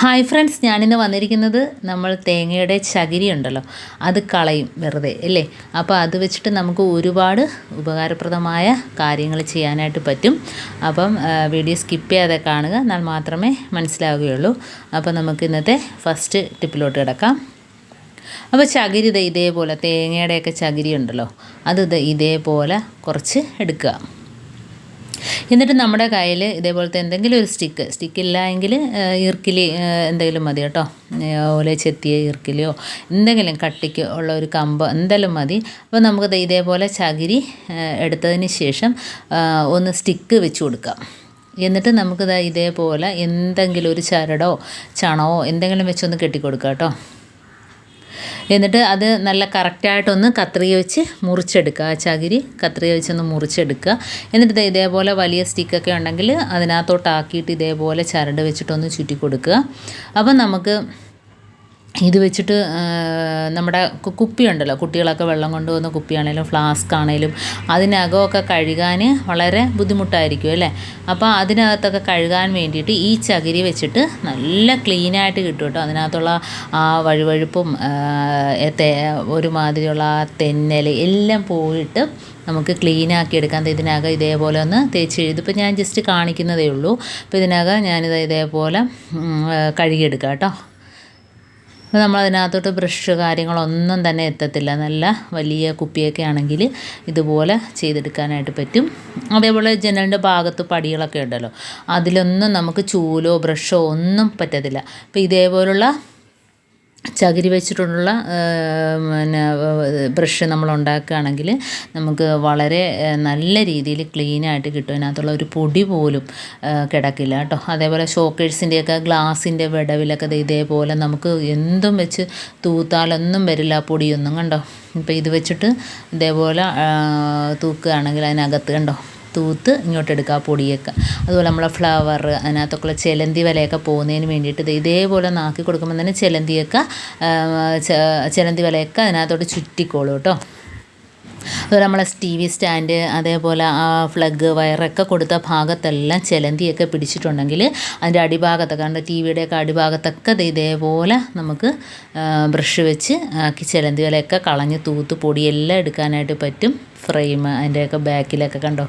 Hi friends ഞാനിന്ന് വന്നിരിക്കുന്നത് നമ്മൾ തേങ്ങയുടെ ചകിരി ഉണ്ടല്ലോ അത് കളയും വെറുതെ അല്ലേ? അപ്പോൾ അത് വെച്ചിട്ട് നമുക്ക് ഒരുപാട് ഉപകാരപ്രദമായ കാര്യങ്ങൾ ചെയ്യാനായിട്ട് പറ്റും. അപ്പം വീഡിയോ സ്കിപ്പ് ചെയ്യാതെ കാണുക എന്നാൽ മാത്രമേ മനസ്സിലാവുകയുള്ളൂ. അപ്പോൾ നമുക്ക് ഇന്നത്തെ ഫസ്റ്റ് ടിപ്പിലോട്ട് കിടക്കാം. അപ്പോൾ ചകിരി ഇതേപോലെ തേങ്ങയുടെയൊക്കെ ചകിരി ഉണ്ടല്ലോ അത് ഇതേപോലെ കുറച്ച് എടുക്കുക. എന്നിട്ട് നമ്മുടെ കയ്യിൽ ഇതേപോലത്തെ എന്തെങ്കിലും ഒരു സ്റ്റിക്ക് സ്റ്റിക്ക് എങ്കിൽ ഈർക്കിലി എന്തെങ്കിലും മതി കേട്ടോ. ഓല ചെത്തിയ ഈർക്കിലിയോ എന്തെങ്കിലും കട്ടിക്ക് ഉള്ള ഒരു കമ്പ് എന്തെങ്കിലും മതി. അപ്പോൾ നമുക്ക് ഇതേപോലെ ചകിരി എടുത്തതിന് ശേഷം ഒന്ന് സ്റ്റിക്ക് വെച്ച് കൊടുക്കാം. എന്നിട്ട് നമുക്ക് ഇതേപോലെ എന്തെങ്കിലും ഒരു ചരടോ ചണമോ എന്തെങ്കിലും വെച്ചൊന്ന് കെട്ടിക്കൊടുക്കാം കേട്ടോ. എന്നിട്ട് അത് നല്ല കറക്റ്റായിട്ടൊന്ന് കത്രിക വെച്ച് മുറിച്ചെടുക്കുക. ആ ചകിരി കത്രിക വെച്ചൊന്ന് മുറിച്ചെടുക്കുക. എന്നിട്ട് ഇതേപോലെ വലിയ സ്റ്റിക്കൊക്കെ ഉണ്ടെങ്കിൽ അതിനകത്തോട്ടാക്കിയിട്ട് ഇതേപോലെ ചരട് വെച്ചിട്ടൊന്ന് ചുറ്റി കൊടുക്കുക അപ്പം നമുക്ക് ഇത് വെച്ചിട്ട് നമ്മുടെ കുപ്പി കുപ്പിയുണ്ടല്ലോ. കുട്ടികളൊക്കെ വെള്ളം കൊണ്ടുപോകുന്ന കുപ്പിയാണേലും ഫ്ലാസ്ക് ആണേലും അതിനകമൊക്കെ കഴുകാൻ വളരെ ബുദ്ധിമുട്ടായിരിക്കും അല്ലേ? അപ്പോൾ അതിനകത്തൊക്കെ കഴുകാൻ വേണ്ടിയിട്ട് ഈ ചകിരി വെച്ചിട്ട് നല്ല ക്ലീനായിട്ട് കിട്ടും കേട്ടോ. അതിനകത്തുള്ള ആ വഴുവഴുപ്പും ഒരുമാതിരിയുള്ള ആ തെന്നൽ എല്ലാം പോയിട്ട് നമുക്ക് ക്ലീൻ ആക്കി എടുക്കാൻ ഇതിനകം ഇതേപോലെ ഒന്ന് തേച്ച് ഇതിപ്പോൾ ഞാൻ ജസ്റ്റ് കാണിക്കുന്നതേ ഉള്ളൂ. അപ്പോൾ ഇതിനകം ഞാനിത് ഇതേപോലെ കഴുകിയെടുക്കാം കേട്ടോ. അപ്പോൾ നമ്മൾ അതിനകത്തോട്ട് ബ്രഷ് കാര്യങ്ങളൊന്നും തന്നെ എത്തത്തില്ല. നല്ല വലിയ കുപ്പിയൊക്കെ ആണെങ്കിൽ ഇതുപോലെ ചെയ്തെടുക്കാനായിട്ട് പറ്റും. അതേപോലെ ജനലിന്റെ ഭാഗത്ത് പടികളൊക്കെ ഉണ്ടല്ലോ. അതിലൊന്നും നമുക്ക് ചൂലോ ബ്രഷോ ഒന്നും പറ്റത്തില്ല. അപ്പോൾ ഇതേപോലുള്ള ചകിരി വെച്ചിട്ടുള്ള പിന്നെ ബ്രഷ് നമ്മൾ ഉണ്ടാക്കുകയാണെങ്കിൽ നമുക്ക് വളരെ നല്ല രീതിയിൽ ക്ലീനായിട്ട് കിട്ടും. അതിനകത്തുള്ള ഒരു പൊടി പോലും കിടക്കില്ല കേട്ടോ. അതേപോലെ ഷോക്കേഴ്സിന്റെയൊക്കെ ഗ്ലാസിന്റെ വിടവിലൊക്കെ ഇതേപോലെ നമുക്ക് എന്തും വെച്ച് തൂത്താലൊന്നും വരില്ല പൊടിയൊന്നും കണ്ടോ? ഇപ്പോൾ ഇത് വെച്ചിട്ട് ഇതേപോലെ തൂക്കുകയാണെങ്കിൽ അതിനകത്ത് കണ്ടോ? തൂത്ത് ഇങ്ങോട്ട് എടുക്കുക ആ പൊടിയൊക്കെ. അതുപോലെ നമ്മളെ ഫ്ലവർ അതിനകത്തൊക്കെയുള്ള ചിലന്തി വലയൊക്കെ പോകുന്നതിന് വേണ്ടിയിട്ട് ഇതേപോലെ നാക്കി കൊടുക്കുമ്പോൾ തന്നെ ചിലന്തിയൊക്കെ ചിലന്തി വലയൊക്കെ അതിനകത്തോട്ട് ചുറ്റിക്കോളും കേട്ടോ. അതുപോലെ നമ്മളെ ടി വി സ്റ്റാൻഡ് അതേപോലെ ആ ഫ്ലഗ് വയറൊക്കെ കൊടുത്ത ഭാഗത്തെല്ലാം ചിലന്തിയൊക്കെ പിടിച്ചിട്ടുണ്ടെങ്കിൽ അതിന്റെ അടിഭാഗത്തൊക്കെ നമ്മുടെ ടി വിയുടെയൊക്കെ അടിഭാഗത്തൊക്കെ ഇതേപോലെ നമുക്ക് ബ്രഷ് വെച്ച് ആക്കി ചിലന്തി വലയൊക്കെ കളഞ്ഞ് തൂത്ത് പൊടിയെല്ലാം എടുക്കാനായിട്ട് പറ്റും. ഫ്രെയിം അതിന്റെയൊക്കെ ബാക്കിലൊക്കെ കണ്ടോ?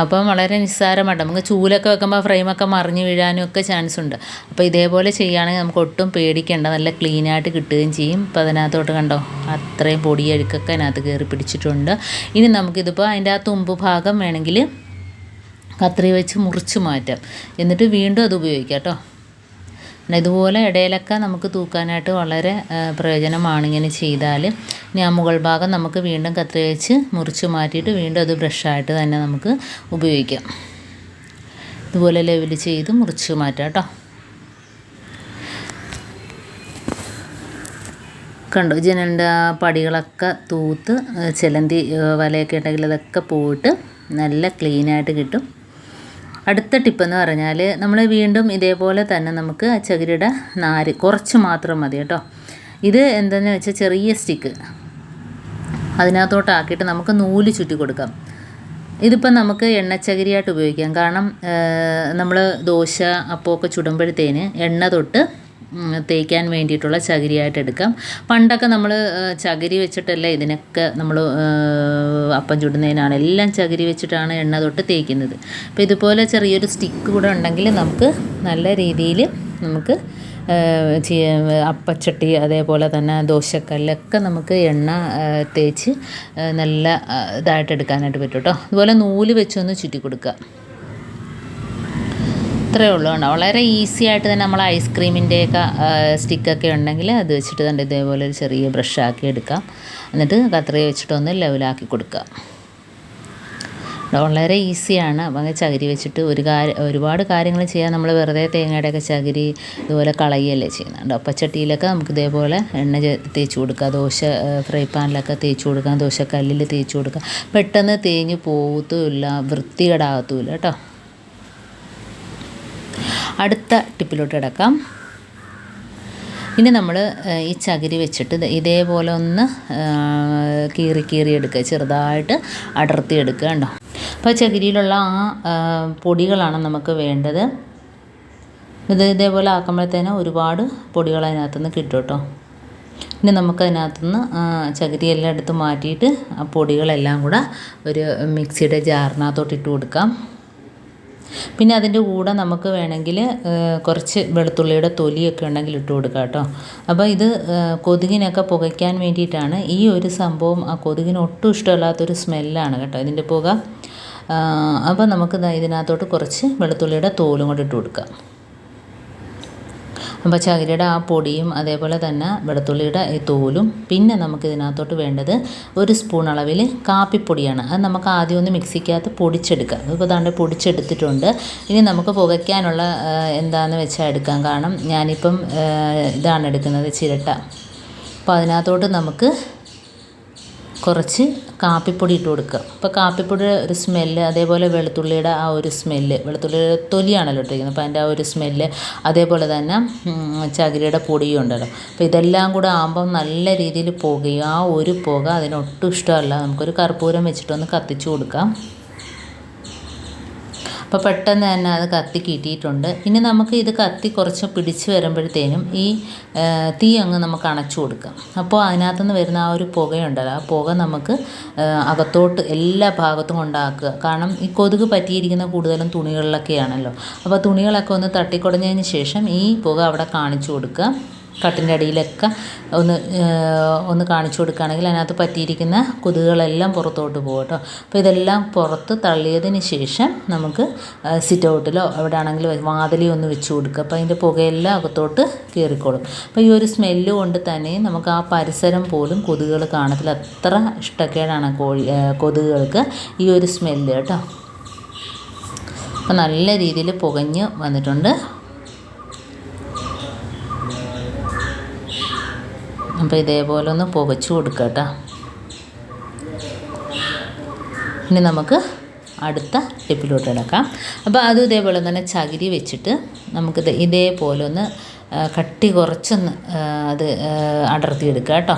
അപ്പം വളരെ നിസ്സാരമായിട്ട്. നമുക്ക് ചൂലൊക്കെ വെക്കുമ്പോൾ ഫ്രെയിമൊക്കെ മറിഞ്ഞു വീഴാനും ഒക്കെ ചാൻസ് ഉണ്ട്. അപ്പോൾ ഇതേപോലെ ചെയ്യുകയാണെങ്കിൽ നമുക്ക് ഒട്ടും പേടിക്കേണ്ട. നല്ല ക്ലീനായിട്ട് കിട്ടുകയും ചെയ്യും. അപ്പോൾ അതിനകത്തോട്ട് കണ്ടോ? അത്രയും പൊടി അഴുക്കൊക്കെ അതിനകത്ത് കയറി പിടിച്ചിട്ടുണ്ട്. ഇനി നമുക്കിതിപ്പോൾ അതിന്റെ ആ തുമ്പ് ഭാഗം വേണമെങ്കിൽ കത്രി വെച്ച് മുറിച്ച് മാറ്റാം. എന്നിട്ട് വീണ്ടും അത് ഉപയോഗിക്കാം കേട്ടോ. ഇതുപോലെ ഇടയിലൊക്കെ നമുക്ക് തൂക്കാനായിട്ട് വളരെ പ്രയോജനമാണ് ഇങ്ങനെ ചെയ്താൽ ഇനി ആ മുകൾ ഭാഗം നമുക്ക് വീണ്ടും കത്രി വെച്ച് മുറിച്ച് മാറ്റിയിട്ട് വീണ്ടും അത് ബ്രഷായിട്ട് തന്നെ നമുക്ക് ഉപയോഗിക്കാം. ഇതുപോലെ ലെവൽ ചെയ്ത് മുറിച്ച് മാറ്റാം കേട്ടോ. കണ്ടു ജനലിന്റെ ആ പടികളൊക്കെ തൂത്ത് ചിലന്തി വലയൊക്കെ ഉണ്ടെങ്കിൽ അതൊക്കെ പോയിട്ട് നല്ല ക്ലീനായിട്ട് കിട്ടും. അടുത്ത ടിപ്പ് എന്ന് പറഞ്ഞാൽ നമ്മൾ വീണ്ടും ഇതേപോലെ തന്നെ നമുക്ക് ചകിരിയുടെ നാര് കുറച്ച് മാത്രം മതി കേട്ടോ. ഇത് എന്താണെന്ന് വെച്ചാൽ ചെറിയ സ്റ്റിക്ക്. അതിനകത്തോട്ടാക്കിയിട്ട് നമുക്ക് നൂൽ ചുറ്റി കൊടുക്കാം. ഇതിപ്പം നമുക്ക് എണ്ണച്ചകിരിയായിട്ട് ഉപയോഗിക്കാം. കാരണം നമ്മൾ ദോശ അപ്പമൊക്കെ ചുടുമ്പോഴത്തേന് എണ്ണ തൊട്ട് തേക്കാൻ വേണ്ടിയിട്ടുള്ള ചകിരിയായിട്ട് എടുക്കാം. പണ്ടൊക്കെ നമ്മൾ ചകിരി വെച്ചിട്ടല്ല ഇതിനൊക്കെ നമ്മൾ അപ്പം ചുടുന്നതിനാണ്. എല്ലാം ചകിരി വെച്ചിട്ടാണ് എണ്ണ തൊട്ട് തേക്കുന്നത്. അപ്പോൾ ഇതുപോലെ ചെറിയൊരു സ്റ്റിക്ക് കൂടെ ഉണ്ടെങ്കിൽ നമുക്ക് നല്ല രീതിയിൽ നമുക്ക് അപ്പച്ചട്ടി അതേപോലെ തന്നെ ദോശക്കല്ലൊക്കെ നമുക്ക് എണ്ണ തേച്ച് നല്ല ഇതായിട്ട് എടുക്കാനായിട്ട് പറ്റും കേട്ടോ അതുപോലെ നൂൽ വെച്ചൊന്ന് ചുറ്റി കൊടുക്കുക. ഇത്രയേ ഉള്ളൂ കേട്ടോ വളരെ ഈസി ആയിട്ട് തന്നെ നമ്മൾ ഐസ്ക്രീമിന്റെയൊക്കെ സ്റ്റിക്കൊക്കെ ഉണ്ടെങ്കിൽ അത് വെച്ചിട്ട് തന്നെ ഇതേപോലെ ഒരു ചെറിയ ബ്രഷ് ആക്കി എടുക്കാം. എന്നിട്ട് കത്രിക വെച്ചിട്ടൊന്ന് ലെവലാക്കി കൊടുക്കുക വളരെ ഈസിയാണ് അങ്ങനെ ചകിരി വെച്ചിട്ട് ഒരു കാര്യം ഒരുപാട് കാര്യങ്ങൾ ചെയ്യാൻ നമ്മൾ വെറുതെ തേങ്ങയുടെയൊക്കെ ചകിരി ഇതുപോലെ കളയുകയല്ലേ ചെയ്യുന്നുണ്ട് ഒപ്പച്ചട്ടിയിലൊക്കെ നമുക്ക് ഇതേപോലെ എണ്ണ തേച്ച് കൊടുക്കുക ദോശ ഫ്രൈ പാനിലൊക്കെ തേച്ച് കൊടുക്കാം. ദോശക്കല്ലിൽ തേച്ച് കൊടുക്കാം. പെട്ടെന്ന് തേഞ്ഞ് പോകത്തുമില്ല വൃത്തികേടാകത്തുമില്ല കേട്ടോ. അടുത്ത ടിപ്പിലോട്ട് കിടക്കാം. ഇനി നമ്മൾ ഈ ചകിരി വെച്ചിട്ട് ഇതേപോലെ ഒന്ന് കീറി കീറി എടുക്കുക. ചെറുതായിട്ട് അടർത്തി എടുക്കുക ഉണ്ടോ അപ്പോൾ ചകിരിയിലുള്ള ആ പൊടികളാണ് നമുക്ക് വേണ്ടത്. ഇത് ഇതേപോലെ ആക്കുമ്പോഴത്തേനും ഒരുപാട് പൊടികൾ അതിനകത്തുനിന്ന് കിട്ടും കേട്ടോ. ഇനി നമുക്കതിനകത്തുനിന്ന് ചകിരിയെല്ലാം എടുത്ത് മാറ്റിയിട്ട് ആ പൊടികളെല്ലാം കൂടെ ഒരു മിക്സിയുടെ ജാറിനകത്തോട്ട് ഇട്ട് കൊടുക്കാം. പിന്നെ അതിന്റെ കൂടെ നമുക്ക് വേണമെങ്കിൽ കുറച്ച് വെളുത്തുള്ളിയുടെ തൊലിയൊക്കെ ഉണ്ടെങ്കിൽ ഇട്ട് കൊടുക്കാം കേട്ടോ. അപ്പോൾ ഇത് കൊതുകിനൊക്കെ പുകയ്ക്കാൻ വേണ്ടിയിട്ടാണ് ഈ ഒരു സംഭവം ആ കൊതുകിന് ഒട്ടും ഇഷ്ടമല്ലാത്തൊരു സ്മെല്ലാണ് കേട്ടോ ഇതിന്റെ പുക. അപ്പോൾ നമുക്ക് ഇതിനകത്തോട്ട് കുറച്ച് വെളുത്തുള്ളിയുടെ തോലും കൂടെ ഇട്ട് കൊടുക്കാം. അപ്പോൾ ചകിരിയുടെ ആ പൊടിയും അതേപോലെ തന്നെ വെളുത്തുള്ളിയുടെ തോലും പിന്നെ നമുക്ക് ഇതിനകത്തോട്ട് വേണ്ടത് ഒരു സ്പൂൺ അളവിൽ കാപ്പിപ്പൊടിയാണ്. അത് നമുക്ക് ആദ്യം ഒന്ന് മിക്സിക്കകത്ത് പൊടിച്ചെടുക്കാം. ഇപ്പോൾ താണ്ട് പൊടിച്ചെടുത്തിട്ടുണ്ട്. ഇനി നമുക്ക് പുകയ്ക്കാനുള്ള എന്താണെന്ന് വെച്ചാൽ എടുക്കാം. കാരണം ഞാനിപ്പം ഇതാണ് എടുക്കുന്നത് ചിരട്ട. അപ്പോൾ അതിനകത്തോട്ട് നമുക്ക് കുറച്ച് കാപ്പിപ്പൊടി ഇട്ട് കൊടുക്കുക. അപ്പോൾ കാപ്പിപ്പൊടിയുടെ ഒരു സ്മെല്ല് അതേപോലെ വെളുത്തുള്ളിയുടെ ആ ഒരു സ്മെല്ല് വെളുത്തുള്ളിയുടെ തൊലിയാണല്ലോ ഇട്ടിരിക്കുന്നത്. അപ്പോൾ അതിന്റെ ആ ഒരു സ്മെല്ല് അതേപോലെ തന്നെ ചകിരിയുടെ പൊടിയും ഉണ്ടല്ലോ. അപ്പോൾ ഇതെല്ലാം കൂടെ ആകുമ്പം നല്ല രീതിയിൽ പുകയും ആ ഒരു പുക അതിനൊട്ടും ഇഷ്ടമല്ല. നമുക്കൊരു കർപ്പൂരം വെച്ചിട്ടൊന്ന് കത്തിച്ചു കൊടുക്കാം. അപ്പോൾ പെട്ടെന്ന് തന്നെ അത് കത്തി കിട്ടിയിട്ടുണ്ട്. ഇനി നമുക്ക് ഇത് കത്തി കുറച്ച് പിടിച്ച് വരുമ്പോഴത്തേനും ഈ തീ അങ്ങ് നമുക്ക് അണച്ചു കൊടുക്കാം. അപ്പോൾ അതിനകത്തുനിന്ന് വരുന്ന ആ ഒരു പുകയുണ്ടല്ലോ ആ പുക നമുക്ക് അകത്തോട്ട് എല്ലാ ഭാഗത്തും കൊണ്ടാക്കുക കാരണം ഈ കൊതുക് പറ്റിയിരിക്കുന്ന കൂടുതലും തുണികളിലൊക്കെയാണല്ലോ. അപ്പോൾ തുണികളൊക്കെ ഒന്ന് തട്ടിക്കുടഞ്ഞതിന് ശേഷം ഈ പുക അവിടെ കാണിച്ചു കൊടുക്കുക. കട്ടിന്റെ അടിയിലൊക്കെ ഒന്ന് ഒന്ന് കാണിച്ചു കൊടുക്കുകയാണെങ്കിൽ അതിനകത്ത് പറ്റിയിരിക്കുന്ന കൊതുകുകളെല്ലാം പുറത്തോട്ട് പോകും കേട്ടോ. അപ്പോൾ ഇതെല്ലാം പുറത്ത് തള്ളിയതിന് ശേഷം നമുക്ക് സിറ്റ് ഔട്ടിലോ എവിടെ ആണെങ്കിലും വാതിലി ഒന്ന് വെച്ച് കൊടുക്കുക. അപ്പോൾ അതിന്റെ പുകയെല്ലാം അകത്തോട്ട് കയറിക്കോളും. അപ്പോൾ ഈ ഒരു സ്മെല്ല് കൊണ്ട് തന്നെ നമുക്ക് ആ പരിസരം പോലും കൊതുകുകൾ കാണത്തില്ല. അത്ര ഇഷ്ടക്കേടാണ് കോഴി കൊതുകുകൾക്ക് ഈ ഒരു സ്മെല്ല് കേട്ടോ. അപ്പോൾ നല്ല രീതിയിൽ പുകഞ്ഞ് വന്നിട്ടുണ്ട്. അപ്പോൾ ഇതേപോലെ ഒന്ന് പുകച്ചു കൊടുക്കുക കേട്ടോ ഇനി നമുക്ക് അടുത്ത ടിപ്പിലോട്ട് ഇടക്കാം അപ്പോൾ അതും ഇതേപോലെ തന്നെ ചകിരി വെച്ചിട്ട് നമുക്ക് ഇതേപോലെ ഒന്ന് കട്ടി കുറച്ചൊന്ന് അത് അടർത്തി എടുക്കുക കേട്ടോ.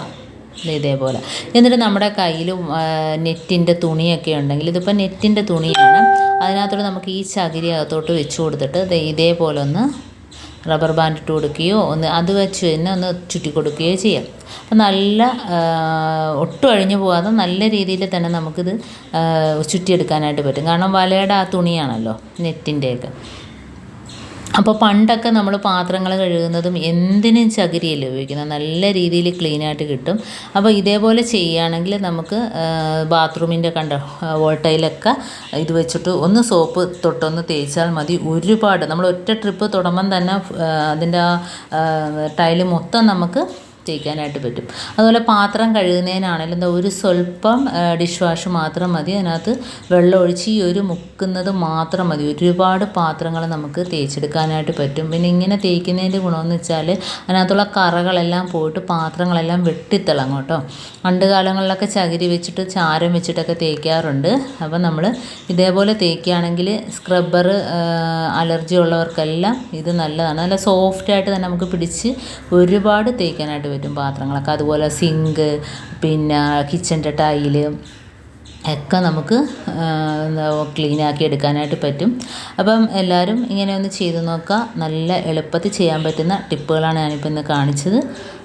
ഇതേപോലെ. എന്നിട്ട് നമ്മുടെ കയ്യിൽ നെറ്റിന്റെ തുണിയൊക്കെ ഉണ്ടെങ്കിൽ ഇതിപ്പോൾ നെറ്റിന്റെ തുണിയാണ്. അതിനകത്തോട്ട് നമുക്ക് ഈ ചകിരി അകത്തോട്ട് വെച്ച് കൊടുത്തിട്ട് ഇതേപോലെ ഒന്ന് റബ്ബർ ബാൻഡ് ഇട്ട് കൊടുക്കുകയോ ഒന്ന് അത് വെച്ച് തന്നെ ഒന്ന് ചുറ്റി കൊടുക്കുകയോ ചെയ്യാം. അപ്പം നല്ല ഒട്ടും അഴിഞ്ഞു പോകാതെ നല്ല രീതിയിൽ തന്നെ നമുക്കിത് ചുറ്റിയെടുക്കാനായിട്ട് പറ്റും. കാരണം വലയുടെ ആ തുണിയാണല്ലോ നെറ്റിന്റെയൊക്കെ. അപ്പോൾ പണ്ടൊക്കെ നമ്മൾ പാത്രങ്ങൾ കഴുകുന്നതും എന്തിനും ചകിരിയല്ലേ ഉപയോഗിക്കുന്നത്? നല്ല രീതിയിൽ ക്ലീനായിട്ട് കിട്ടും. അപ്പോൾ ഇതേപോലെ ചെയ്യുകയാണെങ്കിൽ നമുക്ക് ബാത്റൂമിന്റെ കണ്ട വോൾട്ടയിലൊക്കെ ഇത് വെച്ചിട്ട് ഒന്ന് സോപ്പ് തൊട്ടൊന്ന് തേച്ചാൽ മതി. ഒരുപാട് നമ്മൾ ഒറ്റ ട്രിപ്പ് തുടങ്ങുമ്പം തന്നെ അതിന്റെ ടൈൽ മൊത്തം നമുക്ക് തേക്കാനായിട്ട് പറ്റും. അതുപോലെ പാത്രം കഴുകുന്നതിനാണെങ്കിലും എന്താ ഒരു സ്വല്പം ഡിഷ് വാഷ് മാത്രം മതി. അതിനകത്ത് വെള്ളം ഒഴിച്ച് ഈ ഒരു മുക്കുന്നത് മാത്രം മതി. ഒരുപാട് പാത്രങ്ങൾ നമുക്ക് തേച്ചെടുക്കാനായിട്ട് പറ്റും. പിന്നെ ഇങ്ങനെ തേക്കുന്നതിന്റെ ഗുണമെന്ന് വെച്ചാൽ അതിനകത്തുള്ള കറകളെല്ലാം പോയിട്ട് പാത്രങ്ങളെല്ലാം വെട്ടിത്തിളങ്ങും കേട്ടോ. പണ്ട് കാലങ്ങളിലൊക്കെ ചകിരി വെച്ചിട്ട് ചാരം വെച്ചിട്ടൊക്കെ തേക്കാറുണ്ട്. അപ്പം നമ്മൾ ഇതേപോലെ തേക്കുകയാണെങ്കിൽ സ്ക്രബ്ബർ അലർജി ഉള്ളവർക്കെല്ലാം ഇത് നല്ലതാണ്. നല്ല സോഫ്റ്റായിട്ട് തന്നെ നമുക്ക് പിടിച്ച് ഒരുപാട് തേക്കാനായിട്ട് പറ്റും പാത്രങ്ങളൊക്കെ. അതുപോലെ സിങ്ക് പിന്നെ കിച്ചന്റെ ടൈൽ ഒക്കെ നമുക്ക് എന്താ ക്ലീനാക്കി എടുക്കാനായിട്ട് പറ്റും. അപ്പം എല്ലാവരും ഇങ്ങനെ ഒന്ന് ചെയ്ത് നോക്കുക. നല്ല എളുപ്പത്തിൽ ചെയ്യാൻ പറ്റുന്ന ടിപ്പുകളാണ് ഞാനിപ്പോൾ ഇന്ന് കാണിച്ചത്.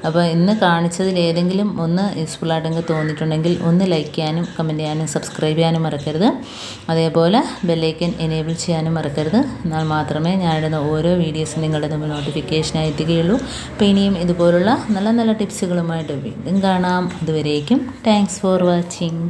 അപ്പോൾ ഇന്ന് കാണിച്ചതിൽ ഏതെങ്കിലും ഒന്ന് യൂസ്ഫുൾ ആയിട്ടെങ്കിൽ തോന്നിയിട്ടുണ്ടെങ്കിൽ ഒന്ന് ലൈക്ക് ചെയ്യാനും കമന്റ് ചെയ്യാനും സബ്സ്ക്രൈബ് ചെയ്യാനും മറക്കരുത്. അതേപോലെ ബെല്ലൈക്കൻ എനേബിൾ ചെയ്യാനും മറക്കരുത്. എന്നാൽ മാത്രമേ ഞാനിടുന്ന ഓരോ വീഡിയോസും നിങ്ങളുടെ മുമ്പിൽ നോട്ടിഫിക്കേഷനായി എത്തുകയുള്ളൂ. അപ്പോൾ ഇനിയും ഇതുപോലുള്ള നല്ല നല്ല ടിപ്സുകളുമായിട്ട് വീണ്ടും കാണാം. അതുവരേക്കും താങ്ക്സ് ഫോർ വാച്ചിങ്